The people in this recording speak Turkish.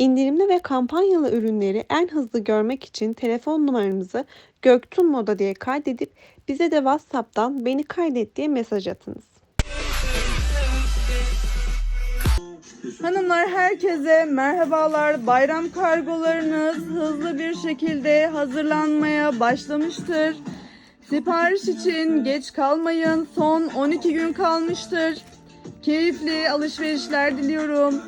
İndirimli ve kampanyalı ürünleri en hızlı görmek için telefon numaramızı Göktun Moda diye kaydedip bize de WhatsApp'tan beni kaydet diye mesaj atınız. Hanımlar herkese merhabalar. Bayram kargolarınız hızlı bir şekilde hazırlanmaya başlamıştır. Sipariş için geç kalmayın. Son 12 gün kalmıştır. Keyifli alışverişler diliyorum.